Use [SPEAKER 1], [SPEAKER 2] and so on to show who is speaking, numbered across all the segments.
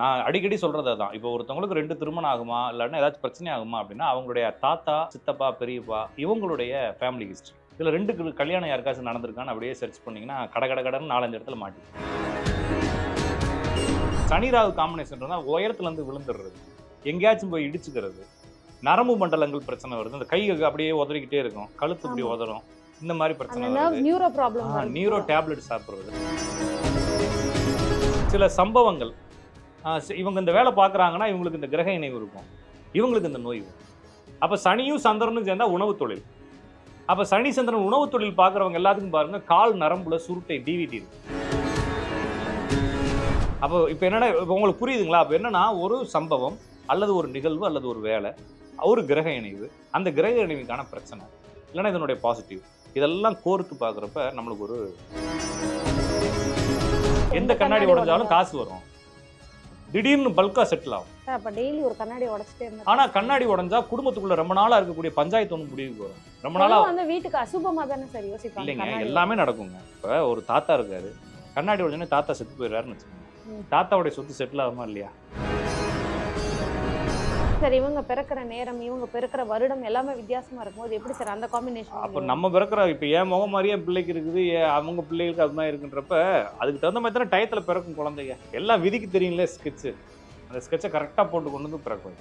[SPEAKER 1] நான் அடிக்கடி சொல்றது தான் இப்போ ஒருத்தவங்களுக்கு ரெண்டு திருமணம் ஆகுமா இல்லைன்னா ஏதாச்சும் பிரச்சனை ஆகுமா அப்படின்னா அவங்களுடைய தாத்தா சித்தப்பா பெரியப்பா இவங்களுடைய ஃபேமிலி ஹிஸ்ட்ரி இதில் ரெண்டு கல்யாணம் யாருக்காச்சும் நடந்திருக்கான்னு அப்படியே சர்ச் பண்ணீங்கன்னா கட கட கடன்னு நாலஞ்சு இடத்துல மாட்டி சனி ராகு காம்பினேஷன் தான் உயரத்துல இருந்து விழுந்துடுறது. எங்கேயாச்சும் போய் இடிச்சுக்கிறது. நரம்பு மண்டலங்கள் பிரச்சனை வருது. அந்த கை அப்படியே உதறிக்கிட்டே இருக்கும். கழுத்து இப்படி. உதறும். இந்த மாதிரி பிரச்சனை
[SPEAKER 2] நியூரோ ப்ராப்ளம்
[SPEAKER 1] நியூரோ டேப்லெட் சாப்பிட்றது. சில சம்பவங்கள். இவங்க இந்த வேலை பார்க்குறாங்கன்னா இவங்களுக்கு இந்த கிரக இணைவு இருக்கும். இவங்களுக்கு இந்த நோய் வரும். அப்போ சனியும் சந்திரனும் சேர்ந்தா உணவு தொழில். அப்போ சனி சந்திரன் உணவு தொழில் பார்க்குறவங்க எல்லாத்துக்கும் பாருங்க கால் நரம்புல சுருட்டை டிவிடி இருக்கு. அப்போ இப்போ என்னன்னா இப்போ உங்களுக்கு புரியுதுங்களா? அப்போ என்னன்னா ஒரு சம்பவம் அல்லது ஒரு நிகழ்வு அல்லது ஒரு வேலை ஒரு கிரக இணைவு அந்த கிரக இணைவுக்கான பிரச்சனை. இல்லைன்னா இதனுடைய பாசிட்டிவ் இதெல்லாம் கோர்த்து பார்க்குறப்ப நம்மளுக்கு ஒரு எந்த கண்ணாடி உடைஞ்சாலும் காசு வரும். திடீர்னு பல்கா செட்டில் ஆகும்.
[SPEAKER 2] அப்ப டெய்லி ஒரு கண்ணாடி உடைச்சிட்டே இருந்தா
[SPEAKER 1] ஆனா கண்ணாடி உடைஞ்சா குடும்பத்துக்குள்ள ரொம்ப நாளா இருக்கக்கூடிய பஞ்சாயத்து ஒன்று முடிவுக்கு வரும். ரொம்ப நாளா
[SPEAKER 2] வந்து வீட்டுக்கு அசுபமா தானே சார் யோசிப்பாங்க.
[SPEAKER 1] இல்லைங்க எல்லாமே நடக்குங்க. இப்ப ஒரு தாத்தா இருக்காரு. கண்ணாடி உடனே தாத்தா செத்து போயிடுறாருன்னு வச்சுக்கோங்க. தாத்தாவுடைய சொத்து செட்டில் ஆகுமா இல்லையா?
[SPEAKER 2] சார் இவங்க பிறக்கிற நேரம் இவங்க பிறக்கிற வருடம் எல்லாமே வித்தியாசமா இருக்கும்போது எப்படி சார் அந்த
[SPEAKER 1] அப்ப
[SPEAKER 2] காம்பினேஷன்
[SPEAKER 1] நம்ம பிறக்கிற இப்ப என் முகம் மாதிரியே பிள்ளைக்கு இருக்குது அவங்க பிள்ளைகளுக்கு அது மாதிரி இருக்குன்றப்ப அதுக்கு தகுந்த மாதிரி தானே டயத்துல பிறக்கும் குழந்தைங்க. எல்லாம் விதிக்கு தெரியுங்களே ஸ்கெட்சு அந்த ஸ்கெட்சை கரெக்டா போட்டு கொண்டு வந்து பிறக்கும்.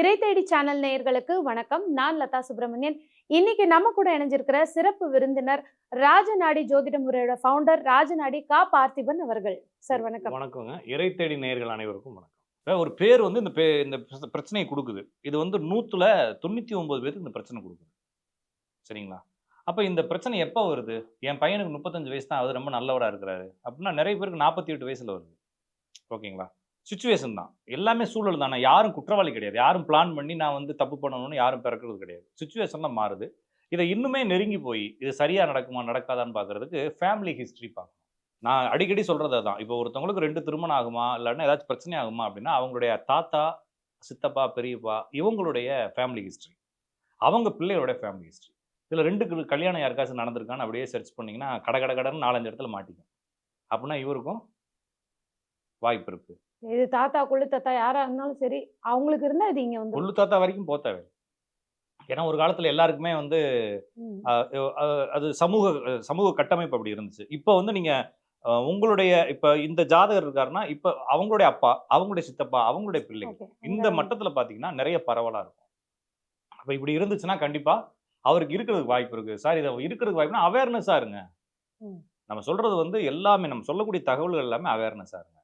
[SPEAKER 2] இறை தேடி சேனல் நேயர்களுக்கு வணக்கம். நான் லதா சுப்பிரமணியன். இன்னைக்கு நம்ம கூட இணைஞ்சிருக்கிற சிறப்பு விருந்தினர் ராஜநாடி ஜோதிட முறையோட ஃபவுண்டர் ராஜநாடி கா பார்த்திபன் அவர்கள். சார் வணக்கம்.
[SPEAKER 1] வணக்கங்க. இறை தேடி நேயர்கள் அனைவருக்கும் வணக்கம். ஒரு பேர் வந்து இந்த பே இந்த பிரச்சனையை கொடுக்குது. இது வந்து நூத்துல தொண்ணூத்தி ஒன்பது பேருக்கு இந்த பிரச்சனை கொடுக்குது. சரிங்களா? அப்ப இந்த பிரச்சனை எப்போ வருது? என் பையனுக்கு முப்பத்தஞ்சு வயசு தான் அது ரொம்ப நல்லவரா இருக்கிறாரு. அப்படின்னா நிறைய பேருக்கு நாற்பத்தி எட்டு வயசுல வருது. ஓகேங்களா? சுச்சுவேஷன் தான். எல்லாமே சூழல் தானே. யாரும் குற்றவாளி கிடையாது. யாரும் பிளான் பண்ணி நான் வந்து தப்பு பண்ணணும்னு யாரும் பிறக்கிறது கிடையாது. சுச்சுவேஷன்ல மாறுது. இதை இன்னுமே நெருங்கி போய் இது சரியாக நடக்குமா நடக்காதான்னு பார்க்கறதுக்கு ஃபேமிலி ஹிஸ்ட்ரி பார்க்கணும். நான் அடிக்கடி சொல்கிறது தான் இப்போ ஒருத்தவங்களுக்கு ரெண்டு திருமணம் ஆகுமா இல்லைன்னா ஏதாச்சும் பிரச்சனை ஆகுமா அப்படின்னா அவங்களுடைய தாத்தா சித்தப்பா பெரியப்பா இவங்களுடைய ஃபேமிலி ஹிஸ்ட்ரி அவங்க பிள்ளையோட ஃபேமிலி ஹிஸ்ட்ரி இதில் ரெண்டு கல்யாணம் யாருக்காச்சும் நடந்திருக்கான்னு அப்படியே சர்ச் பண்ணிங்கன்னா கட கட கடன்னு நாலஞ்சு இடத்துல மாட்டிக்கும். அப்படின்னா இவருக்கும் வாய்ப்பு இருக்குது
[SPEAKER 2] இது தாத்தா கொள்ளு தாத்தா யாரா இருந்தாலும் சரி அவங்களுக்கு இருந்தா இது இங்க வந்து
[SPEAKER 1] கொள்ளு தாத்தா வரைக்கும் போக தேவை ஏன்னா ஒரு காலத்துல எல்லாருக்குமே வந்து அது சமூக சமூக கட்டமைப்பு அப்படி இருந்துச்சு. இப்போ வந்து நீங்க உங்களுடைய இப்ப இந்த ஜாதகர் இருக்காருன்னா இப்ப அவங்களுடைய அப்பா அவங்களுடைய சித்தப்பா அவங்களுடைய பிள்ளைங்க. இந்த மட்டத்துல பாத்தீங்கன்னா நிறைய பரவலா இருக்கும். அப்ப இப்படி இருந்துச்சுன்னா கண்டிப்பா அவருக்கு இருக்கிறதுக்கு வாய்ப்பு இருக்கு. சார் இதை இருக்கிறதுக்கு வாய்ப்புனா அவேர்னஸா இருங்க. நம்ம சொல்றது வந்து எல்லாமே நம்ம சொல்லக்கூடிய தகவல்கள் எல்லாமே அவேர்னஸா இருங்க.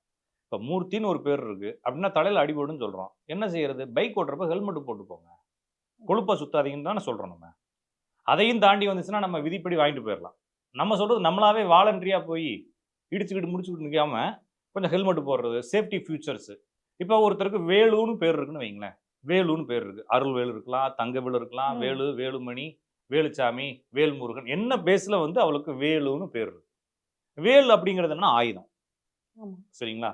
[SPEAKER 1] இப்ப மூர்த்தின்னு ஒரு பேர் இருக்கு. அப்படின்னா தலையில அடிபடுன்னு சொல்றோம். என்ன செய்யறது? பைக் ஓட்டுறப்ப ஹெல்மெட் போட்டு போங்க. கொழுப்பா சுத்தாதீங்கன்னு தானே சொல்றோம் நம்ம. அதையும் தாண்டி வந்துச்சுன்னா நம்ம விதிப்படி வாங்கிட்டு போயிடலாம். நம்ம சொல்றது நம்மளாவே வாலண்டரியா போய் இடிச்சுக்கிட்டு முடிச்சுக்கிட்டு நிற்காம கொஞ்சம் ஹெல்மெட் போடுறது சேஃப்டி ஃபியூச்சர்ஸ் இப்போ ஒருத்தருக்கு வேலுன்னு பேர் இருக்குன்னு வைங்களேன். வேலுன்னு பேர் இருக்கு. அருள் வேலு இருக்கலாம் தங்கவேலு இருக்கலாம். வேலு வேலுமணி வேலுச்சாமி வேல்முருகன். என்ன பேஸ்ல வந்து அவளுக்கு வேலுன்னு பேர் இருக்கு. வேல் அப்படிங்கிறது என்னன்னா ஆயுதம். சரிங்களா?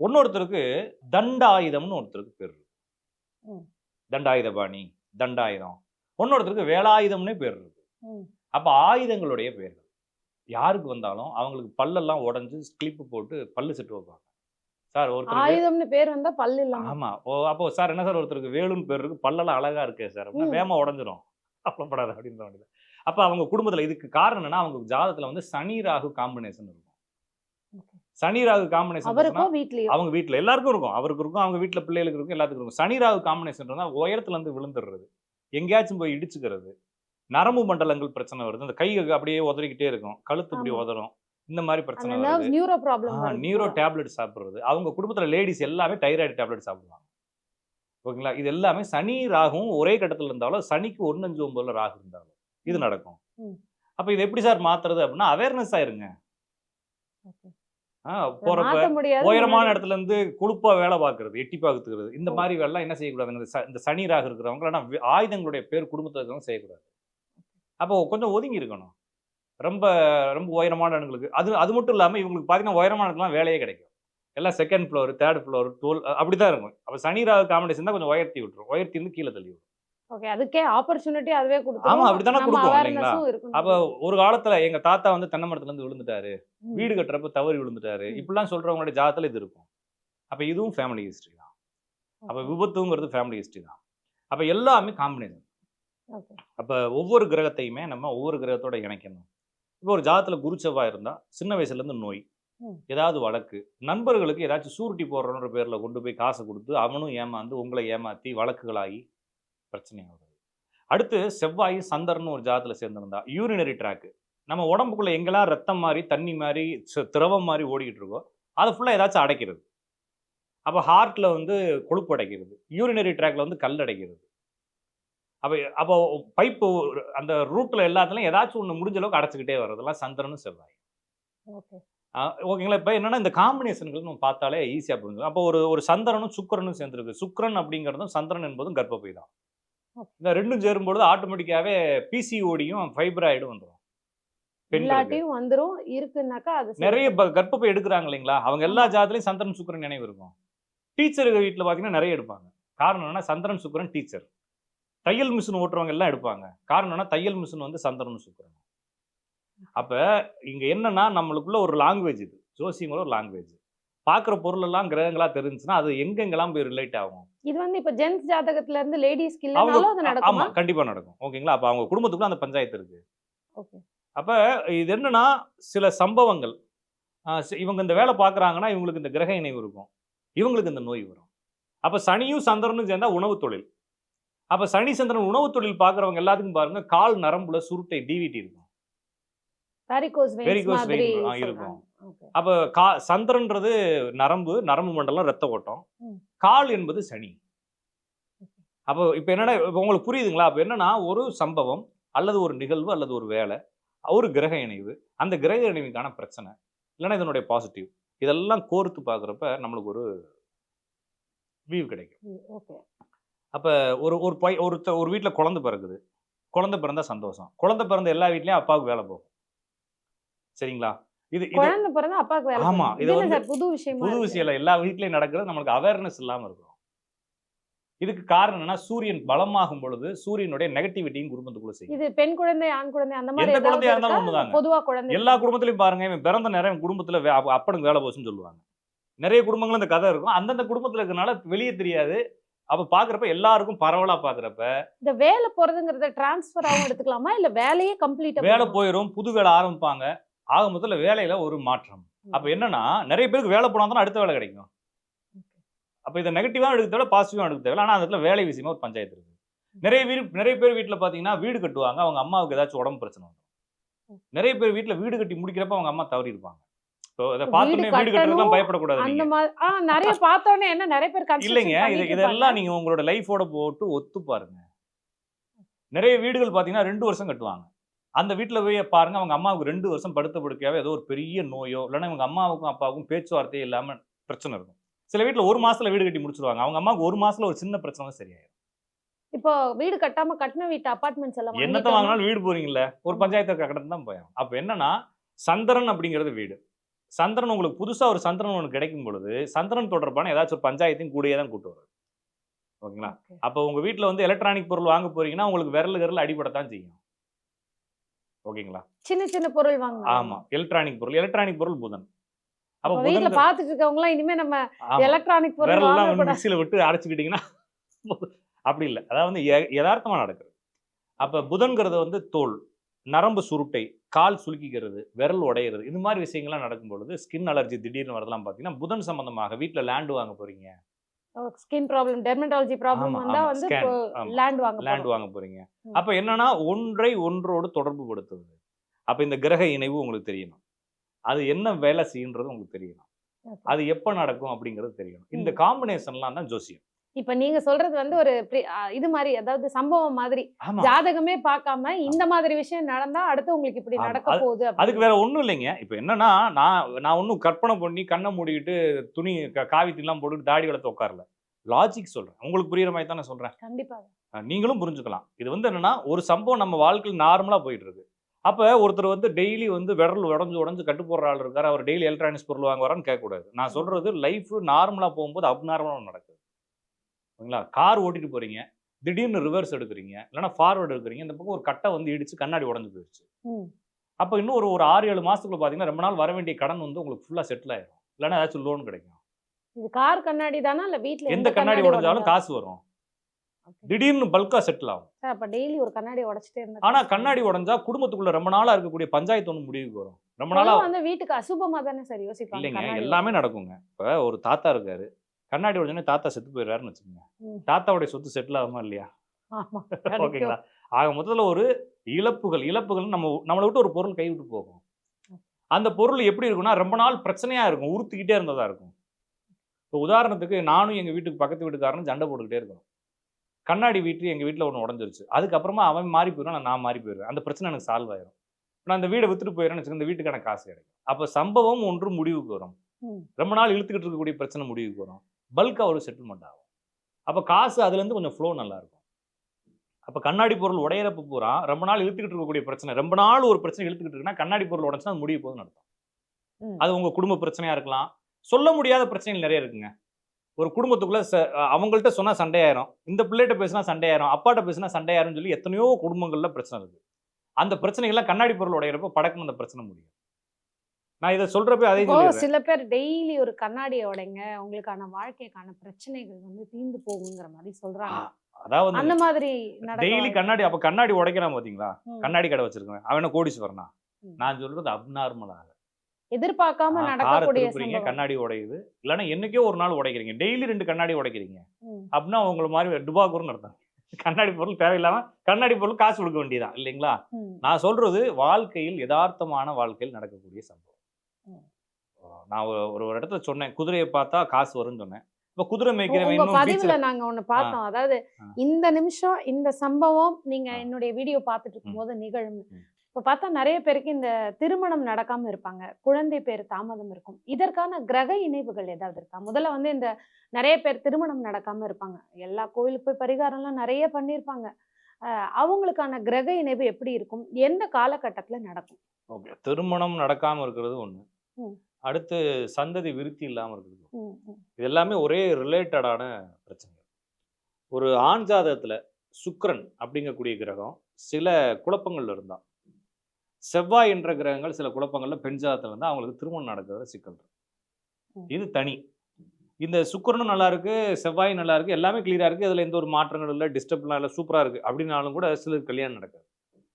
[SPEAKER 1] இன்னொருத்தருக்கு தண்டாயுதம்னு ஒருத்தருக்கு பேர் இருக்கு.
[SPEAKER 2] ம்.
[SPEAKER 1] தண்டாயுதபாணி தண்டாயுதம். இன்னொருத்தருக்கு வேலாயுதம்னே பேர் இருக்கு. அப்ப ஆயுதங்களுடைய பேர்கள் யாருக்கு வந்தாலும் அவங்களுக்கு பல்லெல்லாம் உடைஞ்சு கிளிப்பு போட்டு பல்லு செட்டு வைப்பாங்க. சார் ஒருத்தருக்கு
[SPEAKER 2] ஆயுதம்னு பேர் வந்தா பல்லு இல்லாம
[SPEAKER 1] ஆமா. ஓ அப்போ சார் என்ன சார் ஒருத்தருக்கு வேலுன்னு பேர் இருக்கு பல்லெல்லாம் அழகா இருக்கே சார். வேமா உடஞ்சிரும். கவலைப்படாத அப்படின்ற வேண்டியது அப்ப அவங்க குடும்பத்துல இதுக்கு காரணம் என்னன்னா அவங்க ஜாதகத்துல வந்து சனி ராகு காம்பினேஷன் இருக்கும். சனி ராகு காம்பினேஷன் அவங்க வீட்ல எல்லாருக்கும் இருக்கும். அவருக்கு இருக்கும் அவங்க வீட்ல பிள்ளைகளுக்கு இருக்கும் எல்லாத்துக்கும் இருக்கும். சனி ராகு காம்பினேஷன் இருந்தா உயரத்துல இருந்து விழுந்துடுறது. எங்கேயாச்சும் போய் இடிச்சுக்கிறது. நரம்பு மண்டலங்கள் பிரச்சனை வருது. அந்த கை அப்படியே உதறிக்கிட்டே இருக்கும். கழுத்து இப்படி. உதறும். இந்த மாதிரி பிரச்சனை வருது.
[SPEAKER 2] நியூரோ ப்ராப்ளம்
[SPEAKER 1] நியூரோ டேப்லெட் சாப்பிடுறது. அவங்க குடும்பத்துல லேடிஸ் எல்லாமே தைராய்டு டேப்லெட் சாப்பிடுவாங்க. ஓகேங்களா? இது எல்லாமே சனி ராகும் ஒரே கட்டத்துல இருந்தாலும் சனிக்கு ஒன்னு அஞ்சு ஒன்பதுல ராகு இருந்தாலும் இது. நடக்கும். அப்ப இது எப்படி சார் மாத்துறது அப்படின்னா அவேர்னஸ் ஆயிருங்க போறப்ப உயரமான இடத்துல இருந்து குழுப்பா வேலை பார்க்கறது எட்டி பார்த்துக்கிறது இந்த. மாதிரி வேலை என்ன செய்யக்கூடாதுங்க? இந்த ச- இந்த சனி ராகு இருக்கிறவங்க வி- ஆயுதங்களுடைய பேர் குடும்பத்தில் இருக்கிறவங்க செய்யக்கூடாது. அப்போ கொஞ்சம் ஒதுங்கி இருக்கணும். ரொம்ப ரொம்ப உயரமான இடங்களுக்கு அது அது மட்டும் இல்லாமல் இவங்களுக்கு பார்த்தீங்கன்னா உயரமான இடத்துலாம் வேலையே கிடைக்கும். எல்லாம் second floor third floor twelve அப்படி தான் இருக்கும். அப்போ சனி ராகு காம்பினேஷன் தான் கொஞ்சம் உயர்த்தி விட்டுரும். உயர்த்தி இருந்து கீழே தள்ளி விடும்.
[SPEAKER 2] ஓகே அதுக்கே ஆப்பர்ச்சுனிட்டி அதுவே கொடுத்துரும்
[SPEAKER 1] ஆமா, அப்படித்தானே கொடுக்கும் இல்லைங்களா? அப்ப ஒரு காலத்துல எங்க தாத்தா வந்து தென்னை மரத்துல இருந்து விழுந்துட்டாரு. வீடு கட்டுறப்ப தவறி விழுந்துட்டாரு. இப்படிலாம் சொல்றவங்களுடைய ஜாதத்துல இது இருக்கும் அப்ப இதுவும் ஃபேமிலி ஹிஸ்டரி தான் அப்ப. விபத்துங்கிறது ஃபேமிலி ஹிஸ்டரி தான் அப்ப எல்லாமே காம்பினேஷன். அப்ப ஒவ்வொரு கிரகத்தையுமே நம்ம ஒவ்வொரு கிரகத்தோட இணைக்கணும் இப்போ ஒரு ஜாதத்துல குரு செவ்வாய் இருந்தா சின்ன வயசுல இருந்து நோய். ஏதாவது வழக்கு நண்பர்களுக்கு ஏதாச்சும் சூரிட்டி போடுறன்ற பேர்ல கொண்டு போய் காசை கொடுத்து அவனும் ஏமாந்து உங்களை ஏமாத்தி வழக்குகளாகி பிரச்சனை ஆகுது அடுத்து செவ்வாய் சந்தர்னு ஒரு ஜாதத்துல சேர்ந்திருந்தா யூரினரி ட்ராக் நம்ம உடம்புக்குள்ள எங்கெல்லாம் ரத்தம் மாதிரி தண்ணி மாதிரி திரவம் மாதிரி ஓடிக்கிட்டு இருக்கோ அதை ஃபுல்லா ஏதாச்சும் அடைக்கிறது. அப்போ ஹார்ட்ல வந்து கொழுப்பு அடைக்கிறது. யூரினரி ட்ராக்ல வந்து கல் அடைக்கிறது. அப்போ அப்போ பைப்பு அந்த ரூட்ல எல்லாத்துலயும் ஏதாச்சும் ஒன்று முடிஞ்ச அளவுக்கு அடைச்சிக்கிட்டே வர்றதெல்லாம் சந்திரனும் செவ்வாய் ஓகேங்களா? இப்போ என்னன்னா இந்த காம்பினேஷன்கள் நம்ம பார்த்தாலே ஈஸியாக புரிஞ்சுக்கும் அப்போ ஒரு ஒரு சந்திரனும் சுக்கிரனும் சேர்ந்துருக்கு. சுக்கிரன் அப்படிங்கிறதும் சந்திரன் என்பதும் கர்ப்பப்பை தான். இந்த ரெண்டும் சேரும்பொழுது ஆட்டோமேட்டிக்காவே பிசிஓடியும் ஃபைப்ராய்டும் வந்துடும்
[SPEAKER 2] இல்லாட்டியும் வந்துரும். இருக்குன்னாக்கா அது.
[SPEAKER 1] நிறைய கர்ப்பப்பை எடுக்கிறாங்க இல்லைங்களா? அவங்க எல்லா ஜாதத்துலையும் சந்திரன் சுக்கிரன் நினைவு இருக்கும். டீச்சர் வீட்டில் பார்த்தீங்கன்னா நிறைய எடுப்பாங்க. காரணம் என்னன்னா சந்திரன் சுக்கிரன் டீச்சர். தையல் மிஷின் ஓட்டுறவங்க எல்லாம் எடுப்பாங்க. காரணம் என்ன தையல் மிஷின் வந்து சந்திரன் சுக்கிரன் அப்ப இங்க என்னன்னா நம்மளுக்குள்ள ஒரு லாங்குவேஜ் இது. ஜோசியங்கள ஒரு லாங்குவேஜ் பார்க்குற பொருள் எல்லாம் கிரகங்களா தெரிஞ்சுன்னா அது எங்கெங்கெல்லாம் போய் ரிலேட் ஆகும்?
[SPEAKER 2] இது வந்து இப்ப ஜென்ஸ் ஜாதகத்துல இருந்து லேடிஸ்க்கு இல்லனாலும் அது
[SPEAKER 1] ஆமா
[SPEAKER 2] நடக்குமா?
[SPEAKER 1] கண்டிப்பா நடக்கும். ஓகேங்களா? அப்ப அவங்க குடும்பத்துக்குள்ள அந்த பஞ்சாயத்து இருக்கு.
[SPEAKER 2] ஓகே.
[SPEAKER 1] அப்ப இது என்னன்னா சில சம்பவங்கள். இவங்க இந்த வேலை பார்க்குறாங்கன்னா இவங்களுக்கு இந்த கிரக இணைவு இருக்கும். இவங்களுக்கு இந்த நோய் வரும். அப்ப சனியும் சந்திரனும் சேர்ந்தா உணவு தொழில். அப்ப சனி சந்திரன் உணவு தொழில் பார்க்குறவங்க எல்லாத்துக்கும் பாருங்க கால் நரம்புல சுருட்டை டிவிடி இருக்கும்.
[SPEAKER 2] வெரிகோஸ் சொல்றாங்க.
[SPEAKER 1] இருக்கும். அப்ப கா சந்திரன்றது நரம்பு நரம்பு மண்டலம் ரத்த ஓட்டம். கால் என்பது சனி. அப்போ இப்போ என்னன்னா இப்போ உங்களுக்கு புரியுதுங்களா? அப்போ என்னன்னா ஒரு சம்பவம் அல்லது ஒரு நிகழ்வு அல்லது ஒரு வேலை ஒரு கிரக இணைவு அந்த கிரக இணைவுக்கான பிரச்சனை இல்லைன்னா இதனுடைய பாசிட்டிவ் இதெல்லாம் கோர்த்து பார்க்குறப்ப நம்மளுக்கு ஒரு வியூ கிடைக்கும். அப்போ ஒரு ஒரு பை ஒரு ஒரு வீட்டில் குழந்தை பிறகுது குழந்தை பிறந்தா சந்தோஷம். குழந்தை பிறந்த எல்லா வீட்லேயும் அப்பாவுக்கு வேலை போகும். சரிங்களா? இது
[SPEAKER 2] குழந்தை பிறந்தா அப்பாவுக்கு
[SPEAKER 1] ஆமா. இது வந்து
[SPEAKER 2] புது விஷயமா
[SPEAKER 1] புது? விஷயம் இல்லை எல்லா வீட்லயும் நடக்கிறது நம்மளுக்கு அவேர்னஸ் இல்லாம இருக்கும். இதுக்கு காரணம் என்னன்னா சூரியன் பலமாகும் பொழுது சூரியனுடைய நெகட்டிவிட்டியும் குடும்பத்துக்குள்ள செய்யும்.
[SPEAKER 2] இது பெண் குழந்தை ஆண் குழந்தை அந்த மாதிரி
[SPEAKER 1] எந்த குழந்தையா இருந்தாலும்? ஒண்ணுதாங்க.
[SPEAKER 2] பொதுவா குழந்தை.
[SPEAKER 1] எல்லா குடும்பத்திலயும் பாருங்க இவன் பிறந்த நேரம் குடும்பத்துல வே- அப்ப- அப்பனுக்கு வேலை போச்சுன்னு சொல்லுவாங்க. நிறைய குடும்பங்கள் இந்த கதை இருக்கும். அந்தந்த குடும்பத்துல இருக்கறனால வெளியே தெரியாது. அப்ப பாக்குறப்ப எல்லாருக்கும் பரவலா பாக்குறப்ப
[SPEAKER 2] இந்த வேலை போறதுங்கிறத டிரான்ஸ்ஃபர் ஆகும் எடுத்துக்கலாமா? இல்ல வேலையே கம்ப்ளீட்
[SPEAKER 1] வேலை போயிடும்? புது வேலை ஆரம்பிப்பாங்க. ஆக மொத்தத்துல வேலையில ஒரு மாற்றம். அப்ப என்னன்னா நிறைய பேருக்கு வேலை போனா தானே அடுத்த வேலை கிடைக்கும். அப்ப இதை நெகட்டிவா எடுக்க தேவை பாசிட்டிவா எடுக்க தேவை ஆனா அந்த இடத்துல வேலை விஷயமா ஒரு பஞ்சாயத்து இருக்கு. நிறைய வீடு நிறைய பேர் வீட்டுல பாத்தீங்கன்னா வீடு கட்டுவாங்க அவங்க அம்மாவுக்கு ஏதாச்சும் உடம்பு பிரச்சனை வரும் நிறைய பேர் வீட்டுல வீடு கட்டி முடிக்கிறப்ப அவங்க அம்மா தவறி இருப்பாங்க. இல்லைங்க இதெல்லாம். நீங்க உங்களோட லைஃபோட போட்டு ஒத்து பாருங்க. நிறைய வீடுகள் பாத்தீங்கன்னா ரெண்டு வருஷம் கட்டுவாங்க. அந்த வீட்டுல போய் பாருங்க அவங்க அம்மாவுக்கு ரெண்டு வருஷம் படுத்த படுக்கையாவே ஏதோ ஒரு பெரிய நோயோ இல்லைன்னா இவங்க அம்மாவுக்கும் அப்பாவுக்கும் பேச்சுவார்த்தையே இல்லாம பிரச்சனை இருக்கும். சில வீட்டுல ஒரு மாசத்துல வீடு கட்டி முடிச்சிருவாங்க. அவங்க அம்மாவுக்கு ஒரு மாசத்துல ஒரு சின்ன பிரச்சனை சரியாயிடும்
[SPEAKER 2] இப்போ வீடு கட்டாம கட்டின வீட்டு அபார்ட்மெண்ட்ஸ் எல்லாம்
[SPEAKER 1] என்னத்த வாங்கினாலும் வீடு போறீங்கல்ல? ஒரு பஞ்சாயத்து கட்டணம் தான் போயும் அப்ப என்னன்னா சந்திரன் அப்படிங்கிறது வீடு. சந்திரன் உங்களுக்கு புதுசா ஒரு சந்திரன் ஒன்று கிடைக்கும் பொழுது சந்திரன் தொடர்பான ஏதாச்சும் ஒரு பஞ்சாயத்தையும் கூடயே தான் கூட்டு வரும். ஓகேங்களா. அப்போ உங்க வீட்ல வந்து எலக்ட்ரானிக் பொருள் வாங்க போறீங்கன்னா உங்களுக்கு விரல் விரல் அடிபடத்தான் செய்யும். ஓகேங்களா?
[SPEAKER 2] சின்ன சின்ன பொருள் வாங்கணும்.
[SPEAKER 1] ஆமா எலக்ட்ரானிக் பொருள் எலக்ட்ரானிக் பொருள் புதன். அப்ப
[SPEAKER 2] பாத்துட்டு இருக்கவங்க எல்லாம் இனிமே நம்ம. எலக்ட்ரானிக் பொருள் வாங்கக்கூடாது
[SPEAKER 1] மிக்சியில விட்டு அரைச்சுக்கிட்டீங்கன்னா அப்படி இல்லை. அதாவது வந்து யதார்த்தமா நடக்குது. அப்ப புதன்கிறது வந்து தோல் நரம்பு சுருட்டை கால் சுலுக்கிக்கிறது விரல் உடையிறது இது மாதிரி விஷயங்கள்லாம் நடக்கும் பொழுது ஸ்கின் அலர்ஜி திடீர்னு வரதெல்லாம் பார்த்தீங்கன்னா புதன் சம்பந்தமாக வீட்ல லேண்ட் வாங்க போறீங்க.
[SPEAKER 2] ஸ்கின் ப்ராப்ளம் டெர்மட்டாலஜி ப்ராப்ளம் வந்தா வந்து. லேண்ட் வாங்க
[SPEAKER 1] லேண்ட். வாங்க போறீங்க. அப்ப என்னன்னா ஒன்றை ஒன்றோடு தொடர்பு படுத்துவது அப்ப இந்த கிரக இணைவு உங்களுக்கு தெரியணும் அது என்ன வேலை செய்யுன்றது உங்களுக்கு தெரியணும். அது எப்ப நடக்கும் அப்படிங்கிறது தெரியணும் இந்த. காம்பினேஷன்லாம் தான் ஜோசியம்
[SPEAKER 2] இப்ப நீங்க சொல்றது வந்து ஒரு இது மாதிரி அதாவது சம்பவம் மாதிரி. ஜாதகமே பார்க்காம இந்த மாதிரி விஷயம் நடந்தா அடுத்து உங்களுக்கு இப்படி. நடக்க போகுது.
[SPEAKER 1] அதுக்கு வேற ஒண்ணும் இல்லைங்க. இப்போ என்னன்னா நான் நான் ஒன்றும் கற்பனை பண்ணி கண்ணை மூடிக்கிட்டு துணி க- காவித்திலாம் போட்டுட்டு தாடி வளர்த்து உட்காரல. லாஜிக் சொல்றேன். உங்களுக்கு புரியுற மாதிரி தானே சொல்றேன்.
[SPEAKER 2] கண்டிப்பா.
[SPEAKER 1] நீங்களும் புரிஞ்சுக்கலாம். இது வந்து என்னன்னா ஒரு சம்பவம் நம்ம வாழ்க்கையில் நார்மலா போயிட்டு இருக்கு அப்ப ஒருத்தர் வந்து டெய்லி வந்து விரல் உடஞ்சு உடஞ்சு கட்டு போடுற ஆள் இருக்காரு. அவர் டெய்லி எலக்ட்ரானிக்ஸ் பொருள் வாங்க வரான்னு கேட்கக்கூடாது. நான் சொல்றது லைஃப் நார்மலா போகும்போது அப்நார்மலா நடக்குது. ஓகேங்களா? கார் ஓட்டிட்டு போறீங்க திடீர்னு ரிவர்ஸ் எடுக்கிறீங்க இல்லைன்னா ஃபார்வர்டு எடுக்கிறீங்க இந்த பக்கம் ஒரு கட்டை வந்து இடிச்சு கண்ணாடி உடஞ்சு போயிடுச்சு. அப்போ இன்னும் ஒரு ஒரு ஆறு ஏழு மாசத்துக்குள்ள பார்த்தீங்கன்னா ரொம்ப நாள் வர வேண்டிய கடன் வந்து உங்களுக்கு ஃபுல்லாக செட்டில் ஆயிடும் இல்லைன்னா ஏதாச்சும் லோன் கிடைக்கும்.
[SPEAKER 2] இது கார் கண்ணாடி தானா? இல்ல வீட்ல
[SPEAKER 1] எந்த கண்ணாடி உடைஞ்சாலும் காசு வரும். திடீர்னு பல்கா செட்டில் ஆகும்.
[SPEAKER 2] அப்ப டெய்லி ஒரு கண்ணாடி உடைச்சிட்டே இருந்தா
[SPEAKER 1] ஆனா கண்ணாடி உடைஞ்சா குடும்பத்துக்குள்ள ரொம்ப நாளா இருக்கக்கூடிய பஞ்சாயத்து ஒன்று முடிவுக்கு வரும். ரொம்ப நாளா
[SPEAKER 2] வந்து வீட்டுக்கு அசுபமா தானே சார் யோசிப்பாங்க
[SPEAKER 1] இல்லைங்க எல்லாமே நடக்குங்க. இப்போ ஒரு தாத்தா இருக்காரு. கண்ணாடி உடனே தாத்தா செத்து போயிடுறாருன்னு வச்சுக்கோங்க. தாத்தாவுடைய சொத்து செட்டில் ஆகுமா இல்லையா? ஓகேங்களா? ஆக மொத்தத்தில் ஒரு இழப்புகள் இழப்புகள் நம்ம நம்மளை விட்டு ஒரு பொருள் கைவிட்டு போகும். அந்த பொருள் எப்படி இருக்கும்னா ரொம்ப நாள் பிரச்சனையா இருக்கும் உறுத்திக்கிட்டே இருந்ததா இருக்கும். இப்போ உதாரணத்துக்கு நானும் எங்க வீட்டுக்கு பக்கத்து வீட்டுக்காரனும் சண்டை போட்டுக்கிட்டே இருக்கோம் கண்ணாடி வீட்டு எங்க வீட்டில் ஒன்று உடஞ்சிருச்சு. அதுக்கப்புறமா அவன் மாறி போயிடும் நான் மாறி போயிடுவேன். அந்த பிரச்சனை எனக்கு சால்வ் ஆயிரும். நான் அந்த வீடை வித்துட்டு போயிடுறேன்னு வச்சுக்கோங்க இந்த வீட்டுக்கான காசு கிடைக்கும். அப்போ சம்பவம் ஒன்று முடிவுக்கு வரும். ரொம்ப நாள் இழுத்துக்கிட்டு இருக்கக்கூடிய பிரச்சனை முடிவுக்கு வரும். பல்காக ஒரு செட்டில்மெண்ட் ஆகும். அப்போ காசு அதுலேருந்து கொஞ்சம் ஃப்ளோ நல்லா இருக்கும் அப்போ கண்ணாடி பொருள் உடையிறப்ப பூரா ரொம்ப நாள் இழுத்துக்கிட்டு இருக்கக்கூடிய பிரச்சனை. ரொம்ப நாள் ஒரு பிரச்சனை இழுத்துக்கிட்டு இருக்குன்னா கண்ணாடி பொருள் உடச்சுன்னா அது முடிய போகுதுன்னு அர்த்தம். அது உங்க குடும்ப பிரச்சனையா இருக்கலாம். சொல்ல முடியாத பிரச்சனைகள் நிறைய இருக்குங்க. ஒரு குடும்பத்துக்குள்ள அவங்கள்ட்ட சொன்னா சண்டையாயிரும். இந்த பிள்ளைகிட்ட பேசினா சண்டையாயிரும். அப்பாட்ட பேசினா சண்டையாயிரும் சொல்லி எத்தனையோ குடும்பங்கள்ல பிரச்சனை இருக்கு. அந்த பிரச்சனைகள்லாம் கண்ணாடி பொருள் உடையிறப்ப படக்குன்னு அந்த பிரச்சனை முடியும். நான் இதை சொல்றப்ப சொல்லிடுறேன்.
[SPEAKER 2] சில பேர் டெய்லி ஒரு கண்ணாடியை உடைங்க உங்களுக்கான வாழ்க்கைக்கான பிரச்சனைகள் வந்து தீர்ந்து போகுங்கிற மாதிரி சொல்றாங்க.
[SPEAKER 1] அதாவது
[SPEAKER 2] அந்த மாதிரி
[SPEAKER 1] டெய்லி கண்ணாடி அப்ப கண்ணாடி உடைக்கிறான் பாத்தீங்களா. கண்ணாடி கடை வச்சிருக்கேன் அவன கோடீஸ்வரனா. நான் சொல்றது அப்நார்மலா
[SPEAKER 2] எதிர்பார்க்காம நடக்கக்கூடிய
[SPEAKER 1] கண்ணாடி உடையுது. இல்லைன்னா என்னைக்கோ ஒரு நாள் உடைக்கிறீங்க. டெய்லி ரெண்டு கண்ணாடி உடைக்கிறீங்க. அப்படின்னா உங்களை மாதிரி டுபாக்கூர்னு அர்த்தம் கண்ணாடி பொருள் தேவையில்லாம கண்ணாடி பொருள் காசு கொடுக்க வேண்டியதான் இல்லைங்களா. நான் சொல்றது வாழ்க்கையில் யதார்த்தமான வாழ்க்கையில் நடக்கக்கூடிய சம்பவம். நான் ஒரு ஒரு இடத்துல சொன்னேன் குதிரையை பார்த்தா காசு வரும்னு சொன்னேன். இப்ப குதிரை மேய்க்கிறவன்
[SPEAKER 2] பதிவுல நாங்க ஒண்ணு பார்த்தோம். அதாவது. இந்த நிமிஷம் இந்த சம்பவம் நீங்க. என்னுடைய வீடியோ பார்த்துட்டு இருக்கும்போது நிகழும். இப்ப பார்த்தா நிறைய பேருக்கு இந்த திருமணம் நடக்காம இருப்பாங்க. குழந்தை பேர் தாமதம் இருக்கும். இதற்கான கிரக இணைவுகள் ஏதாவது இருக்கா? முதல்ல வந்து இந்த நிறைய பேர் திருமணம் நடக்காம இருப்பாங்க. எல்லா கோயிலுக்கு போய் பரிகாரம்லாம் நிறைய பண்ணியிருப்பாங்க. அவங்களுக்கான கிரக இணைவு எப்படி இருக்கும்? எந்த காலகட்டத்துல நடக்கும்?
[SPEAKER 1] ஓகே. திருமணம் நடக்காம இருக்கிறது ஒண்ணு.
[SPEAKER 2] ம்.
[SPEAKER 1] அடுத்து சந்ததி விருத்தி இல்லாம இருக்கிறது ஒண்ணு.
[SPEAKER 2] ம், ம்,
[SPEAKER 1] இது எல்லாமே ஒரே ரிலேட்டடான பிரச்சனை ஒரு ஆண் ஜாதகத்துல சுக்கிரன் அப்படிங்கக்கூடிய கிரகம் சில குழப்பங்கள்ல இருந்தா செவ்வாய் என்ற கிரகங்கள் சில குழப்பங்கள்ல பெண் ஜாதகத்துல இருந்தா அவங்களுக்கு திருமணம் நடக்கிறத சிக்கல். இது தனி. இந்த சுக்கிரனும் நல்லா இருக்கு செவ்வாய் நல்லா இருக்கு எல்லாமே கிளியரா இருக்கு. இதுல எந்த ஒரு மாற்றங்கள் இல்லை டிஸ்டர்ப்லாம் இல்லை சூப்பரா இருக்கு. அப்படின்னாலும் கூட சிலருக்கு கல்யாணம் நடக்காது.